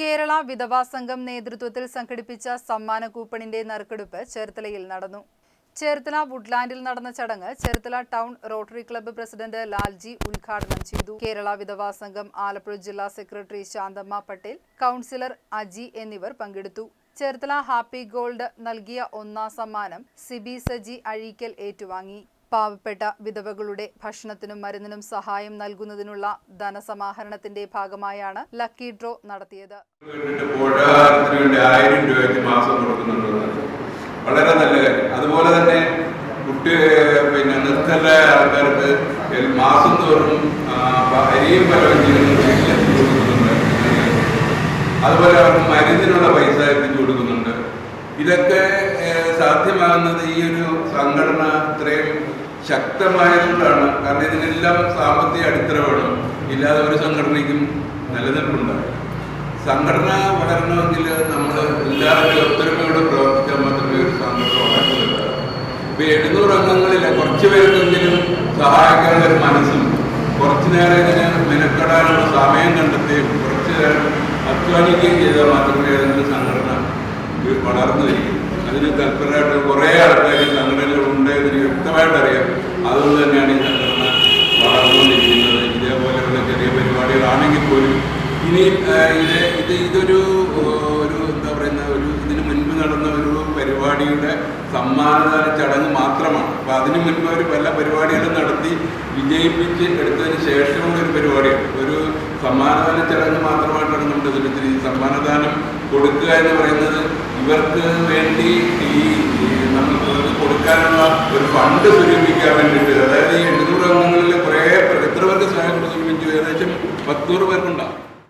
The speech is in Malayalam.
കേരള വിധവാ സംഘം നേതൃത്വത്തിൽ സംഘടിപ്പിച്ച സമ്മാന കൂപ്പണിന്റെ നറുക്കെടുപ്പ് ചേർത്തലയിൽ നടന്നു. ചേർത്തല വുഡ്ലാൻഡിൽ നടന്ന ചടങ്ങ് Cherthala town Rotary Club president Lalji ഉദ്ഘാടനം ചെയ്തു. കേരള വിധവാ സംഘം ആലപ്പുഴ ജില്ലാ സെക്രട്ടറി ശാന്തമ്മ പട്ടേൽ കൗൺസിലർ അജി എന്നിവർ പങ്കെടുത്തു. ചേർത്തല ഹാപ്പി ഗോൾഡ് നൽകിയ ഒന്നാം സമ്മാനം സിബി സജി അഴീക്കൽ ഏറ്റുവാങ്ങി. പാവപ്പെട്ട വിധവകളുടെ ഭക്ഷണത്തിനും മരുന്നിനും സഹായം നൽകുന്നതിനുള്ള ധനസമാഹരണത്തിന്റെ ഭാഗമായാണ് ലക്കി ഡ്രോ നടത്തിയത്. ആയിരം രൂപയ്ക്ക് മാസം കൊടുക്കുന്നുണ്ട്. വളരെ നല്ല അതുപോലെ തന്നെ കുട്ടി പിന്നെ നിർത്തല ആൾക്കാർക്ക് മാസം തോറും അരിയും പലവ്യഞ്ജനങ്ങളും കൊടുക്കുന്നുണ്ട്. അതുപോലെ അവർക്ക് മരുന്നിനുള്ള പൈസ എത്തിച്ചു കൊടുക്കുന്നുണ്ട്. ഇതൊക്കെ സാധ്യമാകുന്നത് ഈ ഒരു സംഘടന ഇത്രയും ശക്തമായതുകൊണ്ടാണ്. കാരണം ഇതിനെല്ലാം സാമ്പത്തിക അടിത്തറ വേണം ഇല്ലാതെ ഒരു സംഘടനയ്ക്കും നിലനിൽപ്പുണ്ടാവില്ല സംഘടന വളരണമെങ്കിൽ നമ്മൾ എല്ലാവരും ഒത്തൊരുമയോടെ പ്രവർത്തിച്ചാൽ മാത്രമേ ഒരു സംഘടന വളർന്നുള്ളൂ ഇപ്പൊ എഴുന്നൂറ് അംഗങ്ങളിലെ കുറച്ച് പേർക്കെങ്കിലും സഹായിക്കാനുള്ള ഒരു മനസ്സും കുറച്ചു നേരം ഇതിന് മെനക്കെടാനുള്ള സമയം കണ്ടെത്തുകയും കുറച്ച് നേരം അധ്വാനിക്കുകയും ചെയ്താൽ മാത്രമേ അതിന്റെ സംഘടന വളർന്നു വരികയും അതിന് തൽപരമായിട്ട് കുറേ ആൾക്കാർ സംഘടനകൾ ഉണ്ട് ഇത് ഇത് ഇതൊരു ഒരു എന്താ പറയുന്ന ഒരു ഇതിന് മുൻപ് നടന്ന ഒരു പരിപാടിയുടെ സമ്മാനദാന ചടങ്ങ് മാത്രമാണ്. അപ്പൊ അതിന് മുൻപ് അവർ പല പരിപാടികളും നടത്തി വിജയിപ്പിച്ച് എടുത്തതിന് ശേഷമുള്ള ഒരു പരിപാടിയാണ്. ഒരു സമ്മാനദാന ചടങ്ങ് മാത്രമായിട്ടാണ് നമ്മുടെ ഇതിൽ ഈ സമ്മാനദാനം കൊടുക്കുക എന്ന് പറയുന്നത് ഇവർക്ക് വേണ്ടി ഈ നമുക്ക് കൊടുക്കാനുള്ള ഒരു ഫണ്ട് സ്വരൂപിക്കാൻ വേണ്ടിയിട്ട് അതായത് ഈ എണ്ണൂറ് അംഗങ്ങളിൽ കുറേ എത്ര പേർക്ക് സഹായം കൊടുത്തു ഏകദേശം പത്തൂറ് പേർക്കുണ്ടാവും.